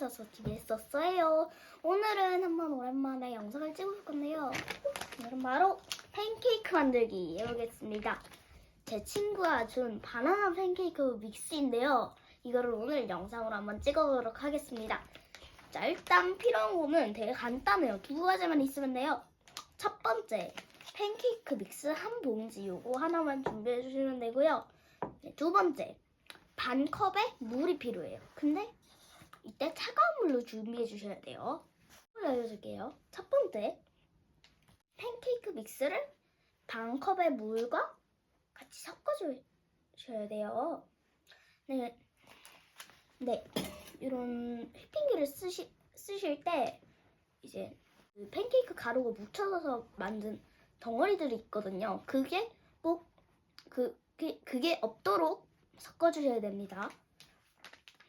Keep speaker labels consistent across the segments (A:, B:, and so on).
A: 사서 집에 있었어요. 오늘은 한번 오랜만에 영상을 찍어볼 건데요. 오늘은 바로 팬케이크 만들기 해보겠습니다. 제 친구가 준 바나나 팬케이크 믹스인데요. 이거를 오늘 영상으로 한번 찍어보도록 하겠습니다. 자, 일단 필요한 거는 되게 간단해요. 두 가지만 있으면 돼요. 첫 번째, 팬케이크 믹스 한 봉지 요거 하나만 준비해 주시면 되고요. 네, 두 번째, 반 컵에 물이 필요해요. 근데 이때 차가운 물로 준비해 주셔야 돼요. 알려줄게요. 첫 번째, 팬케이크 믹스를 반 컵의 물과 같이 섞어주셔야 돼요. 네, 네, 이런 휘핑기를 쓰시, 쓰실 때 이제 그 팬케이크 가루가 묻혀져서 만든 덩어리들이 있거든요. 그게 꼭 그, 그, 그게 없도록 섞어주셔야 됩니다.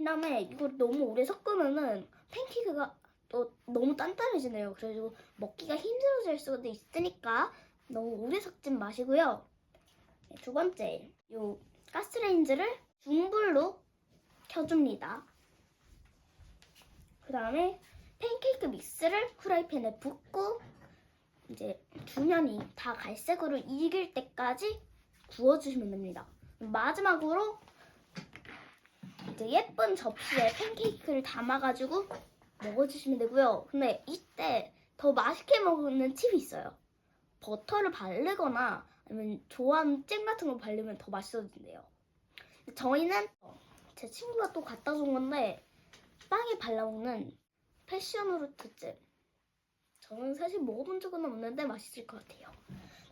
A: 그 다음에 이걸 너무 오래 섞으면은 팬케이크가 또 너무 단단해지네요. 그래가지고 먹기가 힘들어질 수도 있으니까 너무 오래 섞진 마시고요. 네, 두 번째, 요 가스레인지를 중불로 켜줍니다. 그 다음에 팬케이크 믹스를 후라이팬에 붓고 이제 주면이 다 갈색으로 익을 때까지 구워주시면 됩니다. 마지막으로 이제 예쁜 접시에 팬케이크를 담아가지고 먹어주시면 되고요. 근데 이때 더 맛있게 먹는 팁이 있어요. 버터를 바르거나 아니면 좋아하는 잼 같은 거 바르면 더 맛있어진대요. 저희는 제 친구가 또 갖다 준 건데 빵에 발라먹는 패션후르트 잼. 저는 사실 먹어본 적은 없는데 맛있을 것 같아요.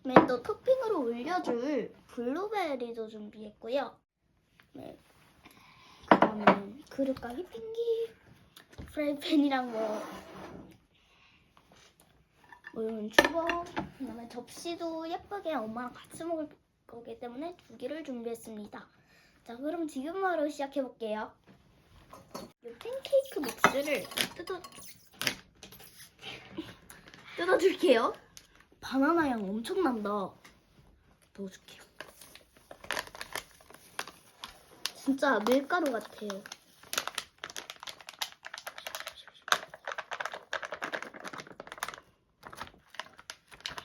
A: 그다음에 또 토핑으로 올려줄 블루베리도 준비했고요. 네. 그다음에 그릇과 휘핑기, 프라이팬이랑 뭐, 뭐 이런 주걱, 그다음에 접시도 예쁘게 엄마랑 같이 먹을 거기 때문에 두 개를 준비했습니다. 자, 그럼 지금 바로 시작해 볼게요. 이 팬케이크 믹스를 뜯어 뜯어줄게요. 바나나 향 엄청 난다. 넣어줄게요. 진짜 밀가루 같아요.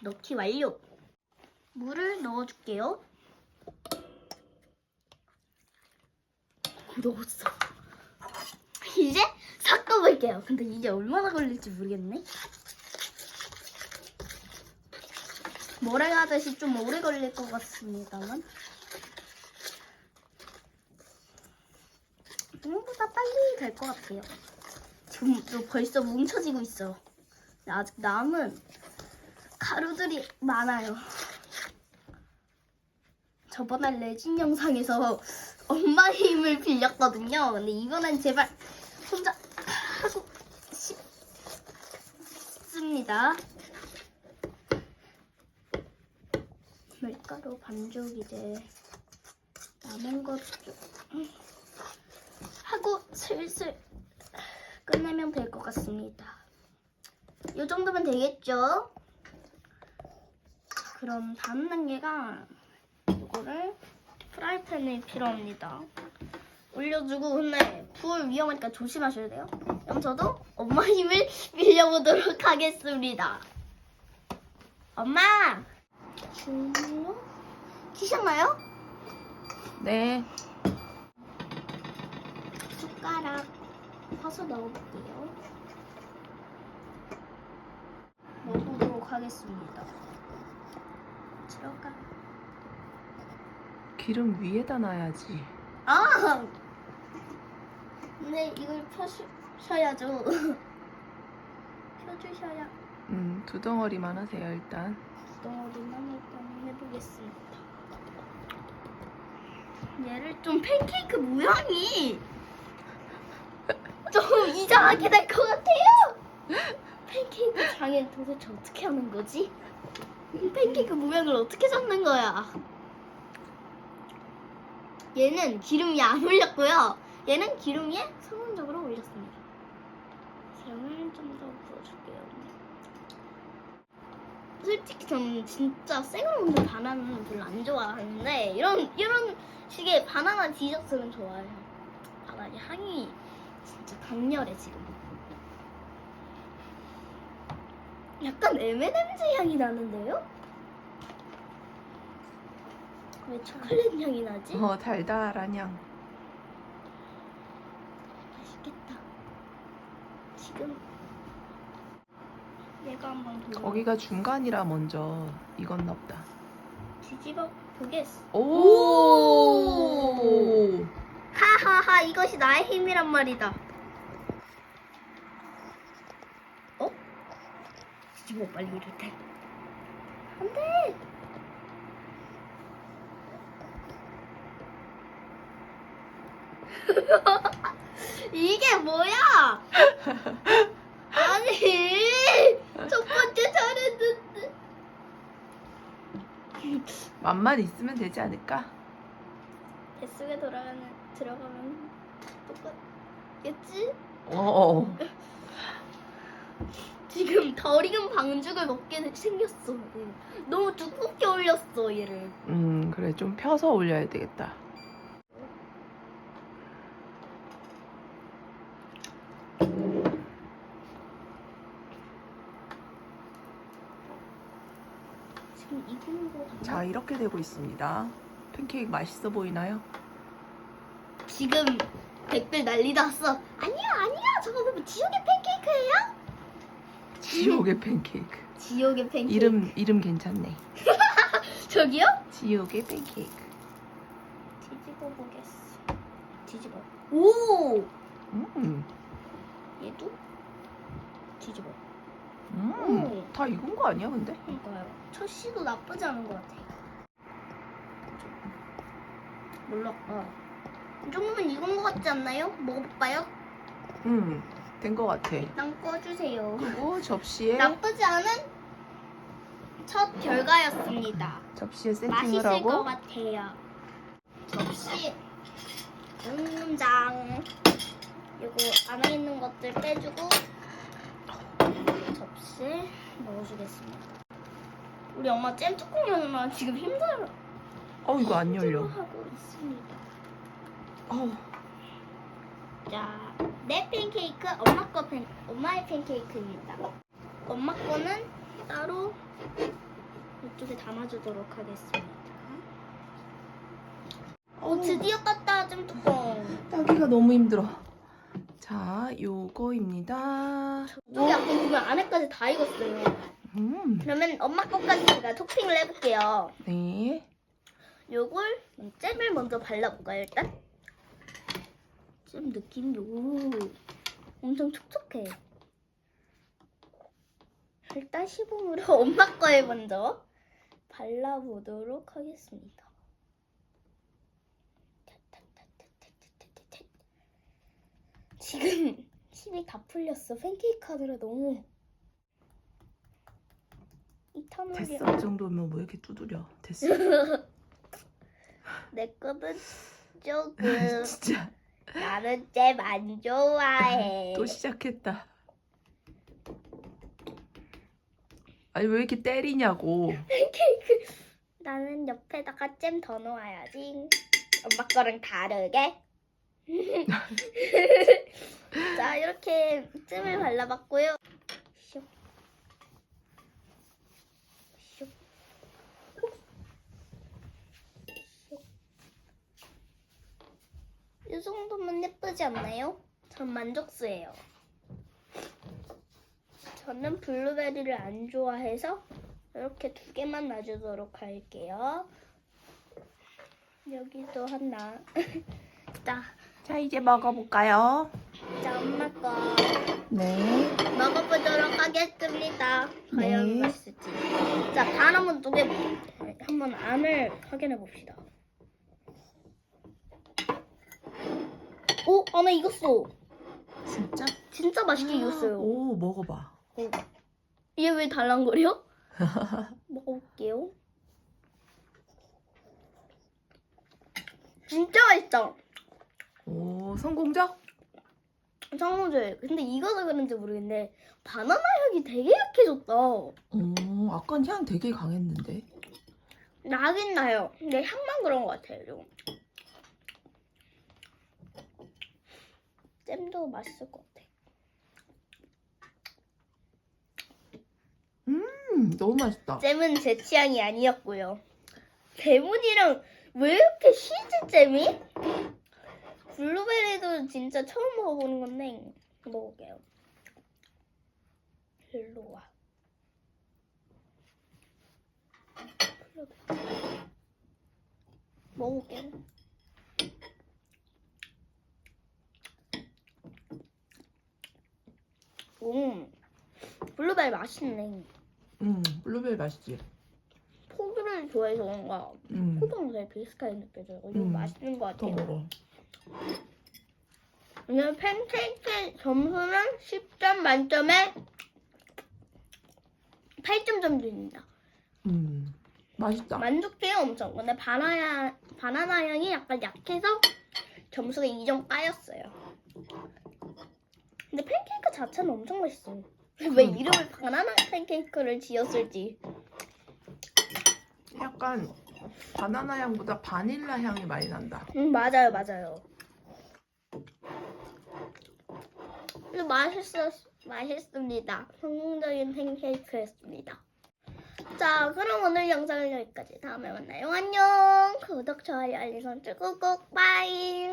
A: 넣기 완료. 물을 넣어줄게요. 넣었어. 이제 섞어볼게요. 근데 이게 얼마나 걸릴지 모르겠네. 뭐래 하듯이 좀 오래 걸릴 것 같습니다만. 생각보다 빨리 될 것 같아요. 지금 또 벌써 뭉쳐지고 있어. 아직 남은 가루들이 많아요. 저번에 레진 영상에서 엄마 힘을 빌렸거든요. 근데 이번엔 제발 혼자 하고 싶습니다. 밀가루 반죽 이제 남은 것 좀 하고 슬슬 끝내면 될 것 같습니다. 이 정도면 되겠죠? 그럼 다음 단계가 이거를 프라이팬이 필요합니다. 올려주고 근데 불 위험하니까 조심하셔야 돼요. 그럼 저도 엄마 힘을 빌려보도록 하겠습니다. 엄마! 주문? 키셨나요?
B: 네.
A: 숟가락 퍼서 넣어볼게요. 넣어보도록 하겠습니다. 들어가.
B: 기름 위에다 놔야지.
A: 아! 근데 이걸 펴셔야죠. 펴주셔야
B: 음, 두 덩어리만 하세요, 일단.
A: 덩어리만 일단 해보겠습니다. 얘를 좀 팬케이크 모양이 좀 이상하게 될 것 같아요. 팬케이크 장에 도대체 어떻게 하는 거지? 이 팬케이크 모양을 어떻게 잡는 거야? 얘는 기름이 안 올렸고요. 얘는 기름 위에 성공적으로 올렸습니다. 기름을 좀 더 부어줄게요. 솔직히 저는 진짜 생으로 먹는 바나나는 별로 안 좋아하는데 이런 이런 식의 바나나 디저트는 좋아해요. 바나나 향이 진짜 강렬해 지금. 약간 M&M's 향이 나는데요? 왜 초콜릿 향이 나지?
B: 어, 달달한 향.
A: 맛있겠다. 지금 얘가 한번 돌아.
B: 거기가 중간이라 먼저 익었나 보다.
A: 뒤집어 보겠어.
B: 오!
A: 하하하 이것이 나의 힘이란 말이다. 어? 뒤집어 빨리 이럴 때. 안 돼. 이게 뭐야? 아니 첫 번째 잘했는데.
B: 맛만 있으면 되지 않을까?
A: 뱃속에 돌아가는 들어가면 똑같겠지?
B: 어.
A: 지금 덜 익은 방죽을 먹게 생겼어. 네. 너무 두껍게 올렸어 얘를.
B: 음, 그래. 좀 펴서 올려야 되겠다.
A: 지금 익은 거 같나?
B: 자, 이렇게 되고 있습니다. 팬케이크 맛있어 보이나요?
A: 지금 댓글 난리 났어. 아니야 아니야 저거 뭐 지옥의 팬케이크예요?
B: 지옥의 팬케이크.
A: 지옥의 팬케이크.
B: 이름 이름 괜찮네.
A: 저기요?
B: 지옥의 팬케이크.
A: 뒤집어 보겠어. 뒤집어. 오
B: 음.
A: 얘도 뒤집어.
B: 음.
A: 오.
B: 다 익은 거 아니야, 근데?
A: 그러니까요. 첫 시도 나쁘지 않은 것 같아요. 몰라. 어. 이 정도면 익은 것 같지 않나요? 먹어볼까요?
B: 음. 된거 같아.
A: 일단 꺼주세요.
B: 그리고 접시에
A: 나쁘지 않은 첫 결과였습니다.
B: 접시에 세팅을
A: 맛있을 것
B: 하고
A: 같아요. 접시, 응장, 요거 안에 있는 것들 빼주고 접시에 넣어주겠습니다. 우리 엄마 잼 뚜껑 열느라 지금 힘들어.
B: 어 이거 안 열려.
A: 하고 있습니다.
B: 어.
A: 자, 내 팬케이크, 엄마 거 팬, 엄마의 팬케이크입니다. 엄마 거는 따로 이쪽에 담아주도록 하겠습니다. 어, 드디어 깠다, 좀 뚜껑.
B: 따기가 너무 힘들어. 자, 요거입니다.
A: 이쪽에 아까 보면 안에까지 다 익었어요.
B: 음.
A: 그러면 엄마 거까지 제가 토핑을 해볼게요.
B: 네.
A: 요걸 잼을 먼저 발라볼까요, 일단? 잼 느낌이 오, 엄청 촉촉해. 일단 시범으로 엄마 거에 먼저 발라보도록 하겠습니다. 지금 힘이 다 풀렸어. 팬케이크 하느라 너무 이탄올이
B: 됐어. 이 정도면 뭐 이렇게 두드려. 됐어.
A: 내 거는 조금
B: 진짜
A: 나는 잼 안 좋아해.
B: 또 시작했다. 아니 왜 이렇게 때리냐고.
A: 나는 옆에다가 잼 더 넣어야지. 엄마 거랑 다르게. 자 이렇게 잼을 발라봤고요. 이 정도면 예쁘지 않나요? 전 만족스예요. 저는 블루베리를 안 좋아해서 이렇게 두 개만 놔주도록 할게요. 여기도 하나. 자,
B: 자 이제 먹어볼까요?
A: 자 엄마 거
B: 네.
A: 먹어보도록 하겠습니다. 과연
B: 네.
A: 맛있을지. 자, 반 한번 두개 한번 안을 확인해 봅시다. 오, 안에 익었어.
B: 진짜?
A: 진짜 맛있게 익었어요.
B: 오 먹어봐.
A: 어. 얘왜 달랑거려? 먹어볼게요. 진짜 맛있다.
B: 오 성공적?
A: 성우들. 근데 익어서 그런지 모르겠는데 바나나 향이 되게 약해졌다.
B: 오 아까 향 되게 강했는데.
A: 나긴 나요. 근데 향만 그런 것 같아요. 좀. 잼도 맛있을 것 같아.
B: 음, 너무 맛있다.
A: 잼은 제 취향이 아니었고요. 레몬이랑 왜 이렇게 시지 잼이? 블루베리도 진짜 처음 먹어보는 건데 먹어볼게요. 일로 와. 먹어볼게요. 음, 블루베리 맛있네.
B: 음, 블루베리 맛있지.
A: 포도를 좋아해서 그런가
B: 음,
A: 포도랑 되게 비슷하게 느껴져요. 이거
B: 음.
A: 맛있는 것
B: 더
A: 같아요.
B: 먹어.
A: 오늘 팬케이크 점수는 10점 만점에 8점 정도입니다.
B: 음, 맛있다.
A: 만족해요 엄청. 근데 바나나 바나나 향이 약간 약해서 점수가 2점 까였어요. 근데 팬케이크 자체는 엄청 맛있어요. 왜
B: 그러니까.
A: 이름을 바나나 팬케이크를 지었을지.
B: 약간 바나나 향보다 바닐라 향이 많이 난다.
A: 음 맞아요 맞아요. 근데 맛있었 맛있습니다. 성공적인 팬케이크였습니다. 자 그럼 오늘 영상은 여기까지. 다음에 만나요. 안녕. 구독 좋아요 알림 설정 꾹꾹 빠이.